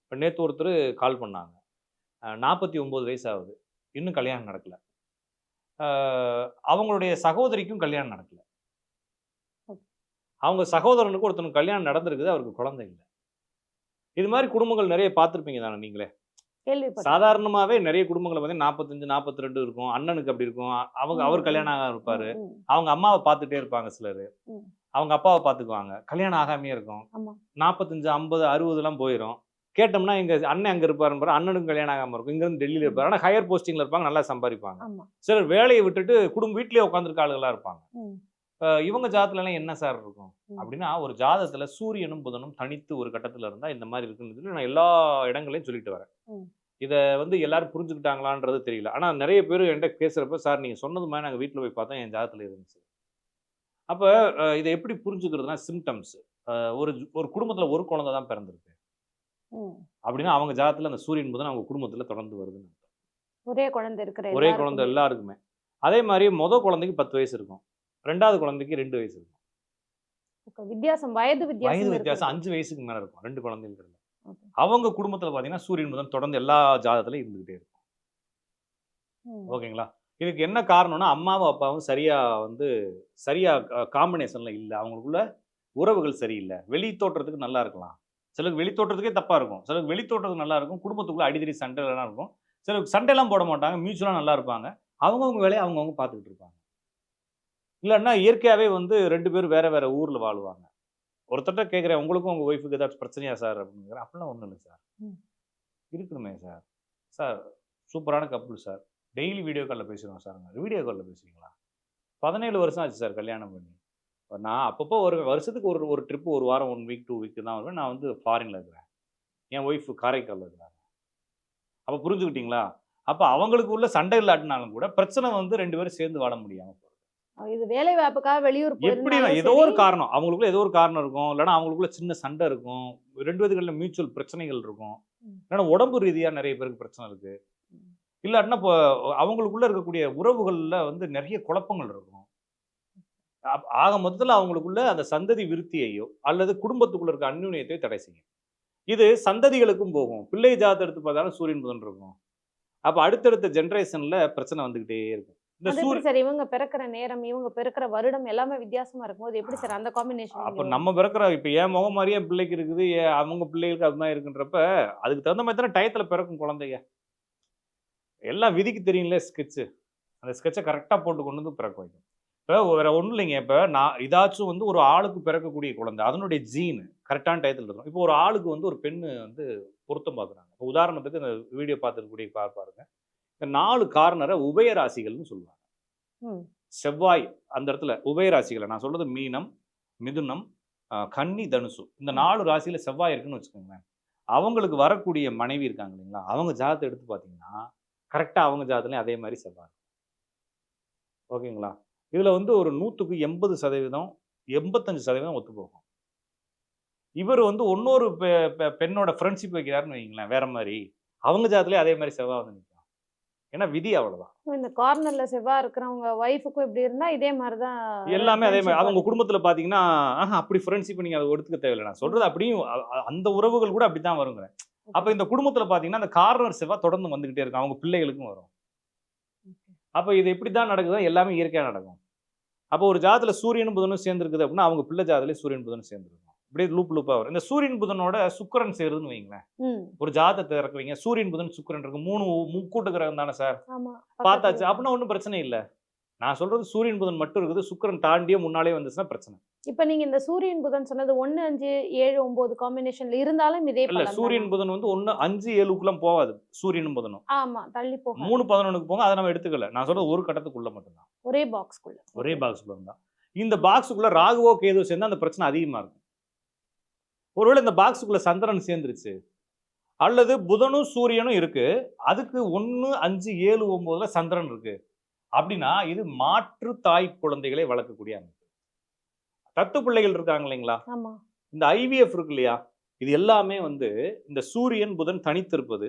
[SPEAKER 1] இப்போ நேற்று ஒருத்தர் கால் பண்ணாங்க. நாற்பத்தி ஒன்பது வயசு ஆகுது. இன்னும் கல்யாணம் நடக்கல. அவங்களுடைய சகோதரிக்கும் கல்யாணம் நடக்கல. அவங்க சகோதரனுக்கு ஒருத்தனுக்கு கல்யாணம் நடந்திருக்குது அவருக்கு குழந்தை இல்லை. இது மாதிரி குடும்பங்கள் நிறைய பார்த்துருப்பீங்க தானே நீங்களே? சாதாரணமாவே நிறைய குடும்பங்களை வந்து நாற்பத்தஞ்சு நாற்பத்தி ரெண்டு இருக்கும். அண்ணனுக்கு அப்படி இருக்கும். அவங்க அவர் கல்யாணம் ஆக இருப்பாரு. அவங்க அம்மாவை பார்த்துட்டே இருப்பாங்க சிலர். அவங்க அப்பாவை பார்த்துக்குவாங்க. கல்யாணம் ஆகாமையே இருக்கும். நாற்பத்தஞ்சு ஐம்பது அறுபதுலாம் போயிடும் கேட்டோம்னா எங்க அண்ணன் அங்க இருப்பாருன்னு பாரு அண்ணனுக்கும் கல்யாணம் ஆகாம இருக்கும். இங்க இருந்து டெல்லியில இருப்பாரு. ஆனா ஹையர் போஸ்டிங்ல இருப்பாங்க நல்லா சம்பாதிப்பாங்க. சிலர் வேலையை விட்டுட்டு குடும்ப வீட்லயே உட்காந்துருக்க ஆளுகளா இருப்பாங்க. இவங்க ஜாதத்துல எல்லாம் என்ன சார் இருக்கும். அப்படின்னா ஒரு ஜாதகத்துல சூரியனும் புதனும் தனித்து ஒரு கட்டத்துல இருந்தா இந்த மாதிரி இருக்குன்னு நான் எல்லா இடங்களையும் சொல்லிட்டு வரேன். இத வந்து எல்லாரும் புரிஞ்சுக்கிட்டாங்களான்றது தெரியல. ஆனா நிறைய பேர் என்கிட்ட பேசுறப்ப சார் நீங்க சொன்னது மாதிரி நாங்க வீட்டுல போய் பார்த்தா என் ஜாதகத்துல இருந்துச்சு. அப்ப இதை எப்படி புரிஞ்சுக்கிறதுனா சிம்டம்ஸ் ஒரு ஒரு குடும்பத்துல ஒரு குழந்தை தான் பிறந்திருக்கு. அப்படின்னா அவங்க ஜாதகத்துல அந்த சூரியன் புதன் அவங்க குடும்பத்துல தொடர்ந்து வருதுன்னு.
[SPEAKER 2] ஒரே குழந்தை இருக்கிற
[SPEAKER 1] ஒரே. குழந்தை எல்லாருக்குமே. அதே மாதிரி முத குழந்தைக்கு பத்து வயசு இருக்கும். ரெண்டாவது குழந்தைக்கு ரெண்டு வயசு இருக்கும்.
[SPEAKER 2] வித்தியாசம் வயது வித்தியாசம்
[SPEAKER 1] வயது. வித்தியாசம். அஞ்சு வயசுக்கு மேல இருக்கும். ரெண்டு குழந்தைகளுக்கு. அவங்க குடும்பத்துல பாத்தீங்கன்னா சூரியன் புதன் தொடர்ந்து எல்லா ஜாதகத்திலும் இருந்துகிட்டே இருக்கும். ஓகேங்களா? இதுக்கு என்ன காரணம்னா அம்மாவும் அப்பாவும் சரியா வந்து சரியா காம்பினேஷன்ல இல்ல. அவங்களுக்குள்ள உறவுகள் சரியில்லை. வெளி தோற்றத்துக்கு நல்லா இருக்கலாம். சிலருக்கு வெளி தோற்றத்துக்கே தப்பா இருக்கும். சிலருக்கு வெளி தோற்றத்துக்கு நல்லா இருக்கும். குடும்பத்துக்குள்ள அடிதடி சண்டை எல்லாம் இருக்கும். சிலருக்கு சண்டைலாம் போட மாட்டாங்க. மியூச்சுவலா நல்லா இருப்பாங்க. அவங்கவுங்க வேலையை அவங்கவுங்க பார்த்துக்கிட்டு இருப்பாங்க. இல்லைன்னா இயற்கையாவே வந்து ரெண்டு பேரும் வேற வேற ஊர்ல வாழுவாங்க. ஒருத்தர்ட்ட கேட்குறேன் உங்களுக்கும் உங்க ஒய்ஃபுக்கு ஏதாச்சும் பிரச்சனையா சார் அப்படிங்கிற அப்படிலாம் ஒன்றும் இல்லை சார். இருக்கணுமே சார் சார் சூப்பரான கப்புள் சார் டெய்லி வீடியோ காலில் பேசுகிறோம் சார் வீடியோ காலில் பேசுவீங்களா பதினேழு வருஷம் ஆச்சு சார் கல்யாணம் பண்ணி. நான் அப்பப்போ ஒரு வருஷத்துக்கு ஒரு ஒரு ட்ரிப்பு ஒரு வாரம் ஒன் வீக் டூ வீக் தான் வருவேன். நான் வந்து ஃபாரினில் இருக்கிறேன். என் ஒய்ஃப் காரைக்காலில் இருக்கிறாங்க. அப்போ புரிஞ்சுக்கிட்டீங்களா? அப்போ அவங்களுக்கு உள்ள சண்டை இல்லாட்டினாலும் கூட பிரச்சனை வந்து ரெண்டு பேரும் சேர்ந்து வாழ முடியாமல்
[SPEAKER 2] இது வேலை வாய்ப்புக்காக வெளியூர்
[SPEAKER 1] எப்படி ஏதோ ஒரு காரணம். அவங்களுக்குள்ள ஏதோ ஒரு காரணம் இருக்கும். இல்லைன்னா அவங்களுக்குள்ள சின்ன சண்டை இருக்கும். ரெண்டு பேருக்குள்ள மியூச்சுவல் பிரச்சனைகள் இருக்கும். இல்லைன்னா உடம்பு ரீதியா நிறைய பேருக்கு பிரச்சனை இருக்கு.
[SPEAKER 2] ம்.
[SPEAKER 1] இல்லாட்டினா இப்போ அவங்களுக்குள்ள இருக்கக்கூடிய உறவுகள்ல வந்து நிறைய குழப்பங்கள் இருக்கும். ஆக மொத்தத்தில் அவங்களுக்குள்ள அந்த சந்ததி விருத்தியையோ அல்லது குடும்பத்துக்குள்ள இருக்க அந்யுன்யத்தையோ தடை செய்யும். இது சந்ததிகளுக்கும் போகும். பிள்ளை ஜாதத்தை எடுத்து பார்த்தாலும் சூரியன் புதன் இருக்கும். அப்ப அடுத்தடுத்த ஜெனரேஷன்ல பிரச்சனை வந்துகிட்டே இருக்கும். இந்த
[SPEAKER 2] அது
[SPEAKER 1] சூரிய
[SPEAKER 2] எப்படி சார்? இவங்க பிறக்கிற நேரம் இவங்க பிறக்கிற வருடம் எல்லாமே வித்தியாசமா இருக்கும்போது எப்படி சார் அந்த
[SPEAKER 1] அப்ப
[SPEAKER 2] காம்பினேஷன்
[SPEAKER 1] நம்ம பிறக்கிற இப்ப என் முகம் மாதிரியே பிள்ளைக்கு இருக்குது அவங்க பிள்ளைகளுக்கு அது மாதிரி இருக்குன்றப்ப அதுக்கு தகுந்த மாதிரி தானே டயத்துல பிறக்கும் குழந்தைங்க. எல்லாம் விதிக்கு தெரியுங்களே ஸ்கெட்சு அந்த ஸ்கெட்சை கரெக்டா போட்டு கொண்டு வந்து பிறக்க வைக்கும் இப்போ வேற ஒன்றும் இல்லைங்க. இப்போ நான் இதாச்சும் வந்து ஒரு ஆளுக்கு பிறக்கக்கூடிய குழந்தை அதனுடைய ஜீன் கரெக்டான டயத்தில் இருக்கும் இப்போ ஒரு ஆளுக்கு வந்து ஒரு பெண்ணு வந்து பொருத்தம் பார்க்குறாங்க இப்போ உதாரணத்துக்கு இந்த வீடியோ பார்த்துருக்கக்கூடிய பா பாருங்க. இந்த நாலு கார்னரை உபயராசிகள்னு சொல்லுவாங்க. செவ்வாய் அந்த இடத்துல உபயராசிகளை. நான் சொல்றது மீனம் மிதுனம் கன்னி தனுசு. இந்த நாலு ராசியில செவ்வாய் இருக்குன்னு வச்சுக்கோங்களேன். அவங்களுக்கு வரக்கூடிய மனைவி இருக்காங்க இல்லைங்களா? அவங்க ஜாதத்தை எடுத்து பார்த்தீங்கன்னா கரெக்டாக அவங்க ஜாதத்துலையும் அதே மாதிரி செவ்வாய் ஓகேங்களா? இதுல வந்து ஒரு நூற்றுக்கு எண்பது சதவீதம் எண்பத்தஞ்சு சதவீதம் ஒத்து போகும் இவர் வந்து இன்னொரு பெண்ணோட ஃப்ரெண்ட்ஷிப் வைக்கிறாருன்னு வைங்களேன் வேற மாதிரி. அவங்க ஜாதத்துலேயே அதே மாதிரி செவ்வாய் வந்து நிற்கும் ஏன்னா விதி அவ்வளவுதான்.
[SPEAKER 2] இந்த கார்னர்ல செவ்வா இருக்கிறவங்க ஒய்ஃபுக்கும் இப்படி இருந்தா இதே மாதிரிதான்
[SPEAKER 1] எல்லாமே அதே மாதிரி. அவங்க. குடும்பத்துல பாத்தீங்கன்னா ஆஹா அப்படி ஃப்ரெண்ட்ஷிப் நீங்க அதை எடுத்துக்க தேவையில்லை. நான் சொல்றது அப்படியும் அந்த உறவுகள் கூட அப்படித்தான் வருங்கிறேன் அப்ப இந்த குடும்பத்துல பாத்தீங்கன்னா அந்த கார்னர் செவ்வா தொடர்ந்து வந்துகிட்டே இருக்கும். அவங்க பிள்ளைகளுக்கும் வரும். அப்ப இது எப்படி தான் நடக்குதோ எல்லாமே இயற்கையா நடக்கும். அப்போ ஒரு ஜாதத்துல சூரியனும் புதனும் சேர்ந்துருக்குது அப்படின்னா அவங்க பிள்ளை ஜாதத்துல சூரியன் புதனும் சேர்ந்துருக்கும். இப்படியே லூப் லூப்பா வரும். இந்த சூரியன் புதனோட சுக்கிரன் சேருதுன்னு வைங்களேன். ஒரு ஜாதத்தை இறக்குவீங்க சூரியன் புதன் சுக்கிரன் இருக்கு மூணு முக்கூட்டு கிரகம் தானே சார்? பார்த்தாச்சு. அப்படின்னா ஒன்றும் பிரச்சனை இல்லை. நான் சொல்றது சூரியன் புதன் மட்டும் இருக்குது. சுக்கிரன் தாண்டியே முன்னாலே வந்துச்சுன்னா பிரச்சனை.
[SPEAKER 2] இப்ப நீங்க இந்த சூரியன் புதன் சொன்னது ஒண்ணு அஞ்சு ஏழு ஒன்பது காம்பினேஷன்ல இருந்தாலும் இதே
[SPEAKER 1] இல்ல சூரியன்
[SPEAKER 2] தானா?
[SPEAKER 1] புதன் வந்து ஒண்ணு அஞ்சு ஏழுக்குலாம் போகாது. சூரியனும் புதனும்.
[SPEAKER 2] ஆமா தள்ளி போக
[SPEAKER 1] மூணு பதினொன்றுக்கு போங்க. அதை நம்ம எடுத்துக்கல. நான் சொல்றது ஒரு கட்டத்துக்குள்ள மட்டும்தான்.
[SPEAKER 2] ஒரே பாக்ஸ்க்குள்ள
[SPEAKER 1] ஒரே பாக்ஸ்க்குள்ள இருந்தா இந்த பாக்ஸுக்குள்ள ராகுவோ கேதுவோ சேர்ந்தா அந்த பிரச்சனை அதிகமா இருக்கும். ஒருவேளை இந்த பாக்ஸுக்குள்ள சந்திரன் சேர்ந்துருச்சு. அல்லது புதனும் சூரியனும் இருக்கு. அதுக்கு ஒன்று அஞ்சு ஏழு ஒன்பதுல சந்திரன் இருக்கு. அப்படின்னா இது மாற்று தாய் குழந்தைகளை வளர்க்கக்கூடிய அமைப்பு. தத்து பிள்ளைகள் இருக்காங்க இல்லைங்களா?
[SPEAKER 2] ஆமா.
[SPEAKER 1] இந்த ஐவிஎஃப் இருக்கு இல்லையா? இது எல்லாமே வந்து இந்த சூரியன் புதன் தனித்திருப்பது.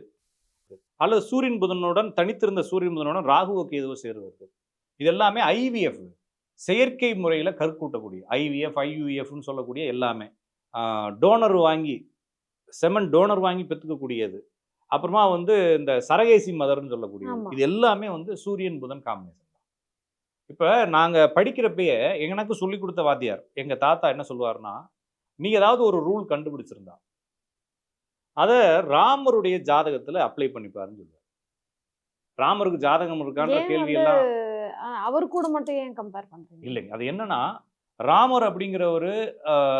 [SPEAKER 1] அல்லது சூரியன் புதனுடன் தனித்திருந்த சூரியன் புதனுடன் ராகுவோ கேதுவோ சேருவது. இது எல்லாமே ஐவிஎஃப் செயற்கை முறையில் கருக்கூட்டக்கூடிய ஐவிஎஃப் ஐயுஎஃப்னு சொல்லக்கூடிய எல்லாமே. டோனர் வாங்கி செமன் டோனர் வாங்கி பெற்றுக்கக்கூடியது. அப்புறமா வந்து இந்த சரகேசி மதர்னு சொல்லக்கூடியது.
[SPEAKER 2] ஆமா.
[SPEAKER 1] இது எல்லாமே வந்து சூரியன் புதன் காம்பினேஷன் தான். இப்போ நாங்கள் படிக்கிறப்பயே எனக்கு சொல்லி கொடுத்த வாத்தியார் எங்கள் தாத்தா என்ன சொல்லுவாருன்னா நீ ஏதாவது ஒரு ரூல் கண்டுபிடிச்சிருந்தா அதை ராமருடைய ஜாதகத்துல அப்ளை பண்ணிப்பாருன்னு சொல்லுவார். ராமருக்கு ஜாதகம் இருக்கான்ற கேள்வி எல்லாம்
[SPEAKER 2] அவர் கூட மட்டும் ஏன் கம்பேர் பண்றீங்க?
[SPEAKER 1] இல்லைங்க. அது என்னன்னா ராமர் அப்படிங்கிறவர்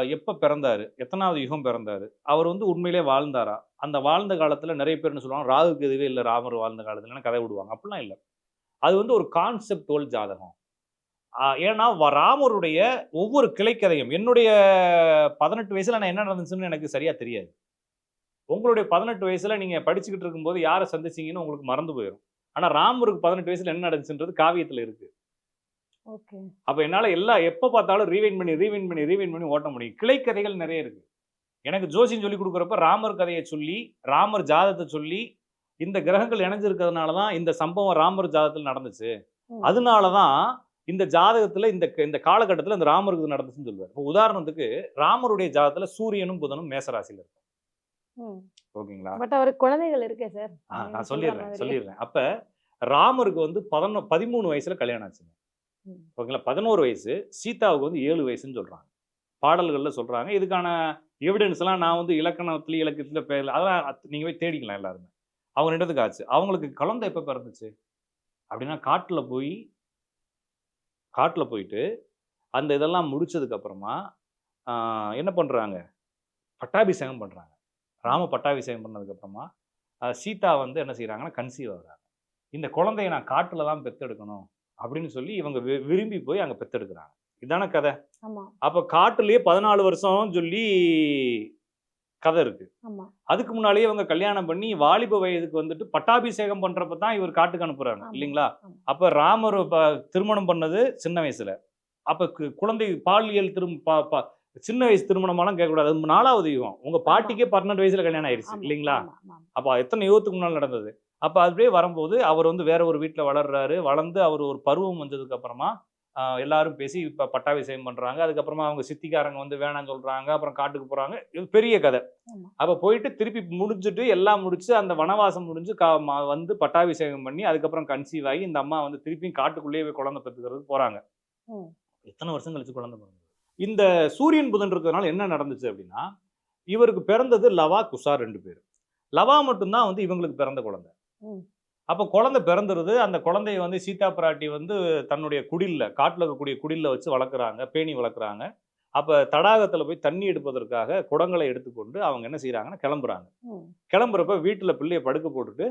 [SPEAKER 1] எப்போ பிறந்தாரு? எத்தனாவது யுகம் பிறந்தார்? அவர் வந்து உண்மையிலே வாழ்ந்தாரா? அந்த வாழ்ந்த காலத்தில் நிறைய பேர்னு சொல்லுவாங்க ராகுக்கு எதுவே இல்லை ராமர் வாழ்ந்த காலத்துல கதை விடுவாங்க. அப்படிலாம் இல்லை. அது வந்து ஒரு கான்செப்டுவல் ஜாதகம். ஏன்னா வ- ராமருடைய ஒவ்வொரு கிளைக்கதையும் என்னுடைய பதினெட்டு வயசில் நான் என்ன நடந்துச்சுன்னு எனக்கு சரியாக தெரியாது. உங்களுடைய பதினெட்டு வயசில் நீங்கள் படிச்சுக்கிட்டு இருக்கும்போது யாரை சந்திச்சிங்கன்னு உங்களுக்கு மறந்து போயிடும் ஆனால் ராமருக்கு பதினெட்டு வயசில் என்ன நடந்துச்சுன்றது காவியத்தில்
[SPEAKER 2] இருக்குது
[SPEAKER 1] அப்ப என்னால எல்லா எப்ப பார்த்தாலும் ரீவைன் பண்ணி ரீவைன் பண்ணி ரீவைன் பண்ணி ஓட்ட முடியும். கிளைக்கதைகள் நிறைய இருக்கு. எனக்கு ஜோசியம் சொல்லி கொடுக்குறப்ப ராமர் கதையை சொல்லி ராமர் ஜாதகத்தை சொல்லி இந்த கிரகங்கள் இணைஞ்சிருக்கிறதுனால தான் இந்த சம்பவம் ராமர் ஜாதகத்தில் நடந்துச்சு. அதனால தான் இந்த ஜாதகத்துல இந்த இந்த காலகட்டத்துல இந்த ராமருக்கு நடந்துச்சுன்னு சொல்லுவார். இப்போ உதாரணத்துக்கு ராமருடைய ஜாதகத்துல சூரியனும் புதனும் மேசராசியில் இருக்கும் ஓகேங்களா?
[SPEAKER 2] பட் அவருக்கு குழந்தைகள் இருக்கே சார்.
[SPEAKER 1] நான் சொல்லிடுறேன். சொல்லிடுறேன். அப்ப ராமருக்கு வந்து பதினொ பதிமூணு வயசுல கல்யாணம் ஆச்சுங்க. ஓகேங்களா? பதினோரு வயசு சீதாவுக்கு வந்து ஏழு வயசுன்னு சொல்கிறாங்க பாடல்களில் சொல்கிறாங்க இதுக்கான எவிடன்ஸ்லாம் நான் வந்து இலக்கணத்துல இலக்கத்தில் பேர்ல அதெல்லாம் நீங்கள் போய் தேடிக்கலாம் எல்லாருமே. அவங்க ரெண்டுத்துக்கு ஆச்சு. அவங்களுக்கு குழந்தை எப்போ பிறந்துச்சு? அப்படின்னா காட்டில் போய் காட்டில் போயிட்டு அந்த இதெல்லாம் முடிச்சதுக்கப்புறமா என்ன பண்ணுறாங்க பட்டாபிஷேகம் பண்ணுறாங்க ராம பட்டாபிஷேகம் பண்ணதுக்கப்புறமா சீதா வந்து என்ன செய்கிறாங்கன்னா கன்சீவ் ஆகுறாங்க. இந்த குழந்தைய நான் காட்டில் தான் பெத்தெடுக்கணும். அப்படின்னு சொல்லி இவங்க விரும்பி போய் அங்க பெத்தெடுக்கிறாங்க. இதான கதை? அப்ப காட்டுலயே பதினாலு வருஷம் சொல்லி கதை இருக்கு. அதுக்கு முன்னாலேயே இவங்க கல்யாணம் பண்ணி வாலிப வயதுக்கு வந்துட்டு பட்டாபிஷேகம் பண்றப்ப தான் இவர் காட்டுக்கு அனுப்புறாங்க. இல்லைங்களா. அப்ப ராமர் திருமணம் பண்ணது சின்ன வயசுல. அப்ப குழந்தை பாலியல் திரும் பா- பா- சின்ன வயசு திருமணமாலாம் கேட்கக்கூடாது. நாலாவது யுகம். உங்க பாட்டிக்கே பன்னெண்டு வயசுல கல்யாணம் ஆயிடுச்சு இல்லைங்களா. அப்போ எத்தனை யுகத்துக்கு முன்னால் நடந்தது? அப்போ அப்படியே வரும்போது அவர் வந்து வேற ஒரு வீட்டில் வளர்றாரு. வளர்ந்து அவர் ஒரு பருவம் வந்ததுக்கு அப்புறமா எல்லாரும் பேசி இப்போ பட்டாபிஷேகம் பண்றாங்க. அதுக்கப்புறமா அவங்க சித்திக்காரங்க வந்து வேணாம்னு சொல்றாங்க. அப்புறம் காட்டுக்கு போறாங்க. இது பெரிய கதை. அப்போ போயிட்டு திருப்பி முடிஞ்சுட்டு எல்லாம் முடிச்சு அந்த வனவாசம் முடிஞ்சு கா வந்து பட்டாபிஷேகம் பண்ணி அதுக்கப்புறம் கன்சீவ் ஆகி இந்த அம்மா வந்து திருப்பியும் காட்டுக்குள்ளேயே போய் குழந்தை பெற்றுக்கிறது போறாங்க.
[SPEAKER 2] ம்.
[SPEAKER 1] எத்தனை வருஷம் கழிச்சு குழந்தை பிறந்தது? இந்த சூரியன் புதன் இருக்கிறதுனால என்ன நடந்துச்சு அப்படின்னா இவருக்கு பிறந்தது லவா குசா ரெண்டு பேர். லவா மட்டும்தான் வந்து இவங்களுக்கு பிறந்த குழந்தை. அப்போ குழந்தை பிறந்துருது. அந்த குழந்தைய வந்து சீதா பிராட்டி வந்து தன்னுடைய குடில்ல காட்டில் இருக்கக்கூடிய குடில்ல வச்சு வளர்க்குறாங்க பேணி வளர்க்குறாங்க. அப்போ தடாகத்தில் போய் தண்ணி எடுப்பதற்காக குடங்களை எடுத்துக்கொண்டு அவங்க என்ன செய்கிறாங்கன்னா கிளம்புறாங்க. கிளம்புறப்ப வீட்டில் பிள்ளைய படுக்க போட்டுட்டு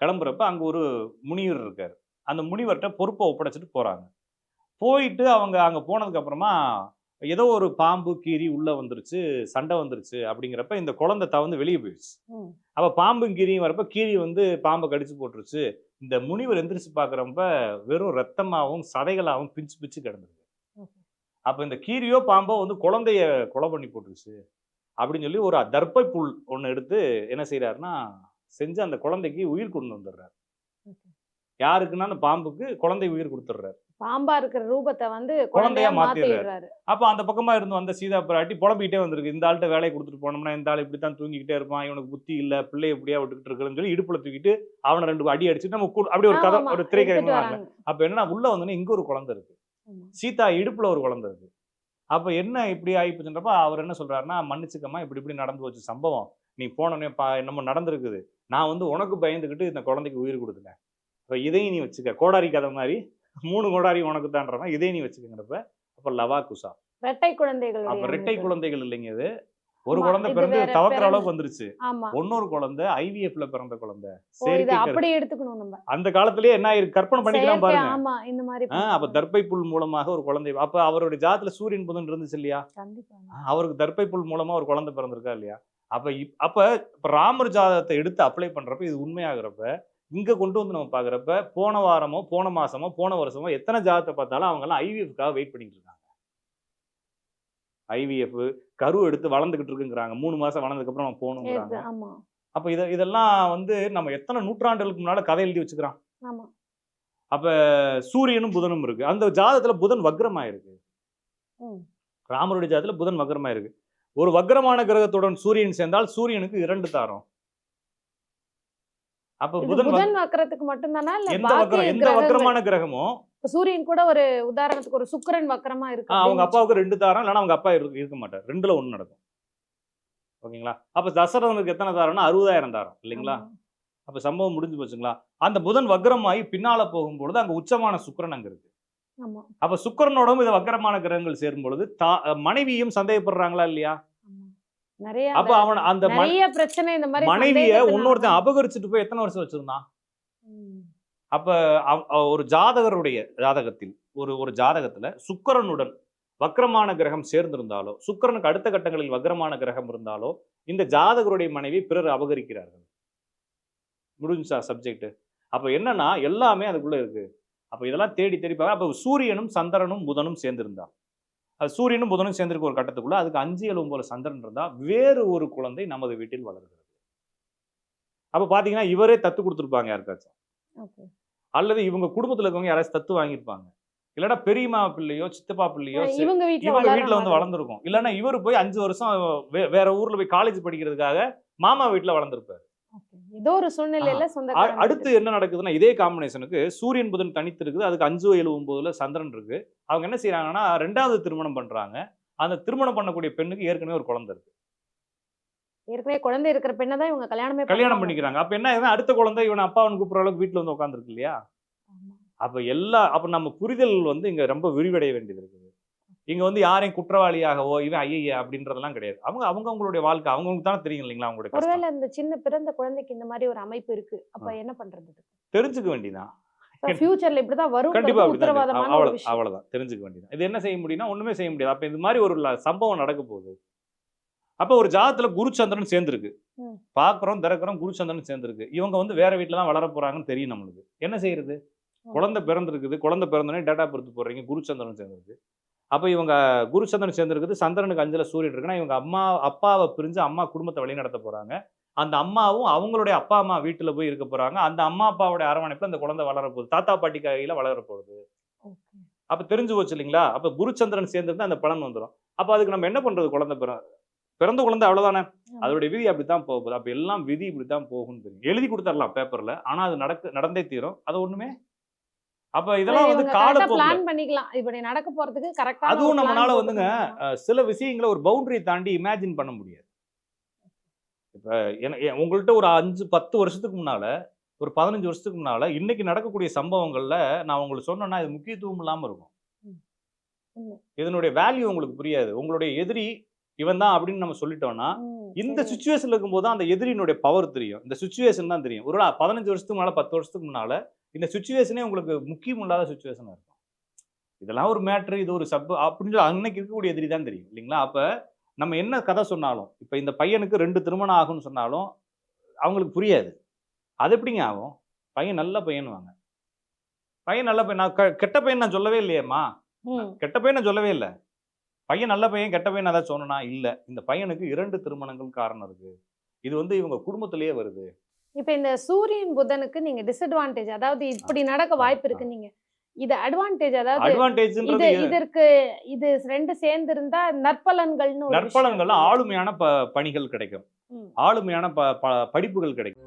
[SPEAKER 1] கிளம்புறப்ப அங்கே ஒரு முனிவர் இருக்கார். அந்த முனிவர்கிட்ட பொறுப்பை ஒப்படைச்சிட்டு போகிறாங்க போயிட்டு அவங்க அங்கே போனதுக்கு அப்புறமா ஏதோ ஒரு பாம்பு கீரி உள்ளே வந்துருச்சு சண்டை வந்துருச்சு அப்படிங்கிறப்ப இந்த குழந்தை தவந்து வெளியே போயிடுச்சு. அப்போ பாம்பும் கீரியும் வரப்ப கீரி வந்து பாம்பை கடிச்சு போட்டுருச்சு இந்த முனிவர் எந்திரிச்சு பார்க்குறப்ப வெறும் ரத்தமாகவும் சதைகளாகவும் பிச்சு பிச்சு கிடந்திருக்கு
[SPEAKER 2] Okay.
[SPEAKER 1] அப்போ இந்த கீரியோ பாம்போ வந்து குழந்தைய கொலை பண்ணி போட்டுருச்சு அப்படின்னு சொல்லி ஒரு தர்ப்பை புல் ஒன்று எடுத்து என்ன செய்றாருன்னா செஞ்சு அந்த குழந்தைக்கு உயிர் கொண்டு வந்துடுறாரு. யாருக்குன்னா அந்த பாம்புக்கு குழந்தை உயிர் கொடுத்துட்றாரு
[SPEAKER 2] பாம்பா இருக்கிற ரூபத்தை வந்து
[SPEAKER 1] குழந்தையா மாத்திடுறாரு. அப்போ அந்த பக்கமா இருந்து வந்த சீதா பிராட்டி புலம்பிக்கிட்டே வந்திருக்கு. இந்த ஆள்கிட்ட வேலையை கொடுத்துட்டு போனோம்னா இந்த ஆள் இப்படி தான் தூங்கிக்கிட்டே இருப்பான் இவனுக்கு புத்தி இல்ல பிள்ளை எப்படியா விட்டுக்கிட்டு இருக்குன்னு சொல்லி இடுப்புல தூக்கிட்டு அவனை ரெண்டு அடி அடிச்சுட்டு நம்ம அப்படி ஒரு கதை ஒரு திரைக்கதை. அப்ப என்னன்னா உள்ள வந்தோடனே இங்க ஒரு குழந்தை இருக்கு. சீதா இடுப்புல ஒரு குழந்தை இருக்கு. அப்ப என்ன இப்படி ஆயிப்போச்சுன்றப்ப அவர் என்ன சொல்றாருன்னா மன்னிச்சுக்கம்மா இப்படி இப்படி நடந்து போச்சு சம்பவம். நீ போனோடனே பா என்னமோ நடந்திருக்குது. நான் வந்து உனக்கு பயந்துக்கிட்டு இந்த குழந்தைக்கு உயிர் கொடுத்துட்டேன். அப்ப இதையும் நீ வச்சுக்க. கோடாரி கதை மாதிரி மூணு கோடாரி உனக்கு தான்றவா இதையும் நீ வச்சுக்கங்கிறப்ப அப்ப லவா குசா
[SPEAKER 2] ரெட்டை குழந்தைகள்
[SPEAKER 1] அப்ப ரெட்டை குழந்தைகள் இல்லைங்க இது. ஒரு குழந்தை
[SPEAKER 2] இது
[SPEAKER 1] பிறந்து தவக்கிற அளவுக்கு வந்துருச்சு.
[SPEAKER 2] ஆமா.
[SPEAKER 1] இன்னொரு குழந்தை ஐவிஎஃப்ல பிறந்த குழந்தை.
[SPEAKER 2] ஓ இதை
[SPEAKER 1] செயற்கை கரு-
[SPEAKER 2] அப்படி எடுத்துக்கணும் நம்ம.
[SPEAKER 1] அந்த காலத்திலேயே என்ன ஆயிருக்கு கற்பனை பண்ணிக்கலாம் பாருங்க.
[SPEAKER 2] ஆமா இந்த மாதிரி
[SPEAKER 1] அப்ப தர்ப்பை புல் மூலமாக ஒரு குழந்தை. அப்ப அவருடைய ஜாத்துல சூரியன் புதன் இருந்துச்சு இல்லையா? அவருக்கு தர்ப்பை புல் மூலமா ஒரு குழந்தை பிறந்திருக்கா இல்லையா? அப்ப அப்ப ராமர் ஜாதகத்தை எடுத்து அப்ளை பண்றப்ப இது உண்மையாகிறப்ப இங்க கொண்டு வந்து நம்ம பாக்குறப்ப போன வாரமோ போன மாசமோ போன வருஷமோ எத்தனை ஜாதகத்தை பார்த்தாலும் அவங்க எல்லாம் ஐவிஎஃப்காக வெயிட் பண்ணிட்டு இருக்காங்க. ஐவிஎஃப் கரு எடுத்து வளர்ந்துகிட்டு இருக்குங்கிறாங்க. மூணு மாசம் வளர்ந்ததுக்கு அப்புறம் நம்ம போகணுங்கிறாங்க. அப்ப இத இதெல்லாம் வந்து நம்ம எத்தனை நூற்றாண்டுகளுக்கு முன்னால கதை எழுதி வச்சுக்கிறோம்
[SPEAKER 2] ஆமா.
[SPEAKER 1] அப்ப சூரியனும் புதனும் இருக்கு. அந்த ஜாதகத்துல புதன் வக்ரமாயிருக்கு.
[SPEAKER 2] ம்.
[SPEAKER 1] ராமருடைய ஜாதகத்துல புதன் வக்ரமாயிருக்கு. ஒரு வக்ரமான கிரகத்துடன் சூரியன் சேர்ந்தால் சூரியனுக்கு இரண்டு தாரம். அப்ப
[SPEAKER 2] இது
[SPEAKER 1] புதன்
[SPEAKER 2] புதன் வக்கரத்துக்கு மட்டும்தானா? இல்ல
[SPEAKER 1] எந்த? வக்ரமான கிரகமோ?
[SPEAKER 2] சூரியன் கூட ஒரு உதாரணத்துக்கு ஒரு சுக்கிரன் வக்கரமா இருக்கு
[SPEAKER 1] அவங்க அப்பாவுக்கு ரெண்டு தாரம் இல்லைன்னா அவங்க அப்பா இருக்க இருக்க மாட்டார். ரெண்டுல ஒண்ணு நடக்கும். ஓகேங்களா? அப்ப தசரதனுக்கு எத்தனை தாரம்னா அறுபதாயிரம் தாரம் இல்லைங்களா. அப்ப சம்பவம் முடிஞ்சு போச்சுங்களா? அந்த புதன் வக்ரமாகி பின்னால போகும்பொழுது அங்க உச்சமான சுக்கிரன் அங்க இருக்கு. அப்ப சுக்கிரனோடும் இந்த வக்கரமான கிரகங்கள் சேரும் பொழுது தா- மனைவியும் சந்தேகப்படுறாங்களா இல்லையா.
[SPEAKER 2] நிறைய
[SPEAKER 1] அப்ப அவன் அந்த
[SPEAKER 2] நிறைய பிரச்சனை இந்த மாதிரி
[SPEAKER 1] மனைவிய இன்னொருத்தன்
[SPEAKER 2] தான்.
[SPEAKER 1] அபகரிச்சுட்டு போய் எத்தனை வருஷம் வச்சிருந்தான். அப்ப ஒரு ஜாதகருடைய ஜாதகத்தில் ஒரு ஒரு ஜாதகத்துல சுக்கிரனுடன் வக்ரமான கிரகம் சேர்ந்திருந்தாலோ சுக்கிரனுக்கு அடுத்த கட்டங்களில் வக்ரமான கிரகம் இருந்தாலோ இந்த ஜாதகருடைய மனைவி பிறர் அபகரிக்கிறார்கள் முடிஞ்சா சப்ஜெக்ட் அப்ப என்னன்னா எல்லாமே அதுக்குள்ள இருக்கு அப்ப இதெல்லாம் தேடி தேடி பார்க்க அப்ப சூரியனும் சந்திரனும் புதனும் சேர்ந்திருந்தா அது சூரியனும் புதனும் சேர்ந்திருக்க ஒரு கட்டத்துக்குள்ள அதுக்கு அஞ்சு எழுவும் போல சந்திரன் இருந்தா வேறு ஒரு குழந்தை நமது வீட்டில் வளர்கிறது அப்ப பாத்தீங்கன்னா இவரே தத்து கொடுத்துருப்பாங்க யாருக்காச்சும். அல்லது இவங்க குடும்பத்துல இருக்கவங்க யாராச்சும் தத்து வாங்கியிருப்பாங்க இல்லைன்னா பெரியம்மா பிள்ளையோ சித்தப்பா பிள்ளையோ
[SPEAKER 2] இவங்க வீட்டுல
[SPEAKER 1] வந்து. வளர்ந்துருக்கும் இல்லைன்னா இவர் போய் அஞ்சு வருஷம் வே- வேற ஊர்ல போய் காலேஜ் படிக்கிறதுக்காக மாமா வீட்டுல வளர்ந்துருப்பாரு.
[SPEAKER 2] ஏதோ ஒரு சூழ்நிலையில சொந்த
[SPEAKER 1] அடுத்து என்ன நடக்குதுன்னா இதே காம்பினேஷனுக்கு சூரியன் புதன் தனித்து இருக்குது அதுக்கு அஞ்சு ஏழு ஒன்பதுல சந்திரன் இருக்கு. அவங்க என்ன செய்றாங்கன்னா ரெண்டாவது திருமணம் பண்றாங்க. அந்த திருமணம் பண்ணக்கூடிய பெண்ணுக்கு ஏற்கனவே ஒரு குழந்தை இருக்கு.
[SPEAKER 2] ஏற்கனவே குழந்தை இருக்கிற பெண்ணை தான் இவங்க கல்யாணமே
[SPEAKER 1] கல்யாணம். பண்ணிக்கிறாங்க. அப்ப என்ன அடுத்த குழந்தை இவன் அப்பாவன் கூப்பிடுற அளவுக்கு வீட்டுல வந்து உட்காந்துருக்கு இல்லையா. அப்ப எல்லா அப்ப நம்ம புரிதல் வந்து இங்க ரொம்ப விரிவடைய வேண்டியது இருக்குது. இங்க வந்து யாரையும் குற்றவாளியாகவோ இவன் ஐயா அப்படின்றதெல்லாம் கிடையாது. அவங்க அவங்க அவங்களுடைய வாழ்க்கை அவங்களுக்கு தானே தெரியும் இல்லைங்களா அவங்களுடைய
[SPEAKER 2] ஒருவேளை இந்த சின்ன பிறந்த குழந்தைக்கு இந்த மாதிரி ஒரு அமைப்பு இருக்கு அப்ப என்ன பண்றது
[SPEAKER 1] தெரிஞ்சுக்க வேண்டியதான்
[SPEAKER 2] ஃபியூச்சர்ல இப்படிதான் வரும்
[SPEAKER 1] கண்டிப்பா அப்படிதான் அவ்வளவு அவ்வளவுதான். தெரிஞ்சுக்க வேண்டியதான் இது என்ன செய்ய முடியும்னா ஒண்ணுமே செய்ய முடியாது. அப்ப இந்த மாதிரி ஒரு சம்பவம் நடக்க போகுது. அப்ப ஒரு ஜாதத்துல குருச்சந்திரன் சேர்ந்துருக்கு. பாக்குறோம் திறக்கிறோம் குருச்சந்திரன் சேர்ந்துருக்கு. இவங்க வந்து வேற வீட்டுல தான் வளர போறாங்கன்னு தெரியும் நம்மளுக்கு. என்ன செய்யறது. குழந்தை பிறந்திருக்குது. குழந்தை பிறந்தோடனே டேட்டா பர்த் போடுறீங்க குருச்சந்திரன் சேர்ந்துருக்கு. அப்ப இவங்க குருச்சந்திரன் சேர்ந்துருக்குது. சந்திரனுக்கு அஞ்சுல சூரியன் இருக்குன்னா இவங்க அம்மா அப்பாவை பிரிஞ்சு அம்மா குடும்பத்தை வழி நடத்த போறாங்க. அந்த அம்மாவும் அவங்களுடைய அப்பா அம்மா வீட்டுல போய் இருக்க போறாங்க. அந்த அம்மா அப்பாவுடைய அரவணைப்புல அந்த குழந்தை வளர போகுது. தாத்தா பாட்டி கையில வளர போகுது. அப்ப தெரிஞ்சு போச்சு இல்லைங்களா? அப்ப குருச்சந்திரன் சேர்ந்திருந்தா அந்த பலன் வந்துடும் அப்ப அதுக்கு நம்ம என்ன பண்றது குழந்தை பிற பிறந்த குழந்தை அவ்வளவுதானே? அதோட விதி அப்படித்தான் போக போகுது. அப்ப எல்லாம் விதி இப்படித்தான் போகும்னு தெரியும். எழுதி கொடுத்துடலாம் பேப்பர்ல ஆனா அது நடக்க நடந்தே தீரும். அது ஒண்ணுமே அப்ப இதெல்லாம் வந்து காலப்போக்குல
[SPEAKER 2] பிளான் பண்ணிக்கலாம். இப்படி நடக்க போறதுக்கு கரெக்டா
[SPEAKER 1] அதுவும் நம்மனால வந்துங்க சில விஷயங்களை ஒரு பவுண்டரியை தாண்டி இமேஜின் பண்ண முடியாது. இப்ப உங்கள்ட்ட ஒரு அஞ்சு பத்து வருஷத்துக்கு முன்னால ஒரு பதினஞ்சு வருஷத்துக்கு முன்னால இன்னைக்கு நடக்கக்கூடிய சம்பவங்கள்ல நான் உங்களுக்கு சொன்னேன்னா இது முக்கியத்துவம் இல்லாம இருக்கும். இதனுடைய வேல்யூ உங்களுக்கு புரியாது. உங்களுடைய எதிரி இவன் தான் அப்படின்னு நம்ம சொல்லிட்டோம்னா இந்த சுச்சுவேஷன்ல இருக்கும்போது அந்த எதிரியினுடைய பவர் தெரியும். இந்த சுச்சுவேஷன் தான் தெரியும். ஒரு பதினஞ்சு வருஷத்துக்கு முன்னால பத்து வருஷத்துக்கு முன்னால இந்த சுச்சுவேஷனே உங்களுக்கு முக்கியம் இல்லாத சுச்சுவேஷனா இருக்கும். இதெல்லாம் ஒரு மேட்ரு இது ஒரு சப் அப்படின்னு சொல்லி அன்னைக்கு இருக்கக்கூடிய எதிரி தான் தெரியும் இல்லைங்களா? அப்ப நம்ம என்ன கதை சொன்னாலும் இப்ப இந்த பையனுக்கு ரெண்டு திருமணம் ஆகும்னு சொன்னாலும் அவங்களுக்கு புரியாது. அது எப்படிங்க ஆகும்? பையன் நல்ல பையன் வாங்க பையன் நல்ல பையன் நான் கெட்ட பையன் நான் சொல்லவே இல்லையேம்மா. கெட்ட பையன் நான் சொல்லவே இல்லை. பையன் நல்ல பையன் கெட்ட பையன் அதான் சொன்னா இல்ல. இந்த பையனுக்கு இரண்டு திருமணங்கள் காரணம் இருக்கு. இது வந்து இவங்க குடும்பத்திலேயே வருது.
[SPEAKER 2] இப்ப இந்த சூரியன் புதனுக்கு நீங்க டிஸ்அட்வான்டேஜ் அதாவது இப்படி நடக்க வாய்ப்பு இருக்கு நீங்க. இது அட்வான்டேஜ் அதாவது இது இதற்கு இது ரெண்டு சேர்ந்து இருந்தா நற்பலன்கள்னு இருக்கு.
[SPEAKER 1] ஆளுமையான பணிகள் கிடைக்கும். ஆளுமையான படிப்புகள் கிடைக்கும்.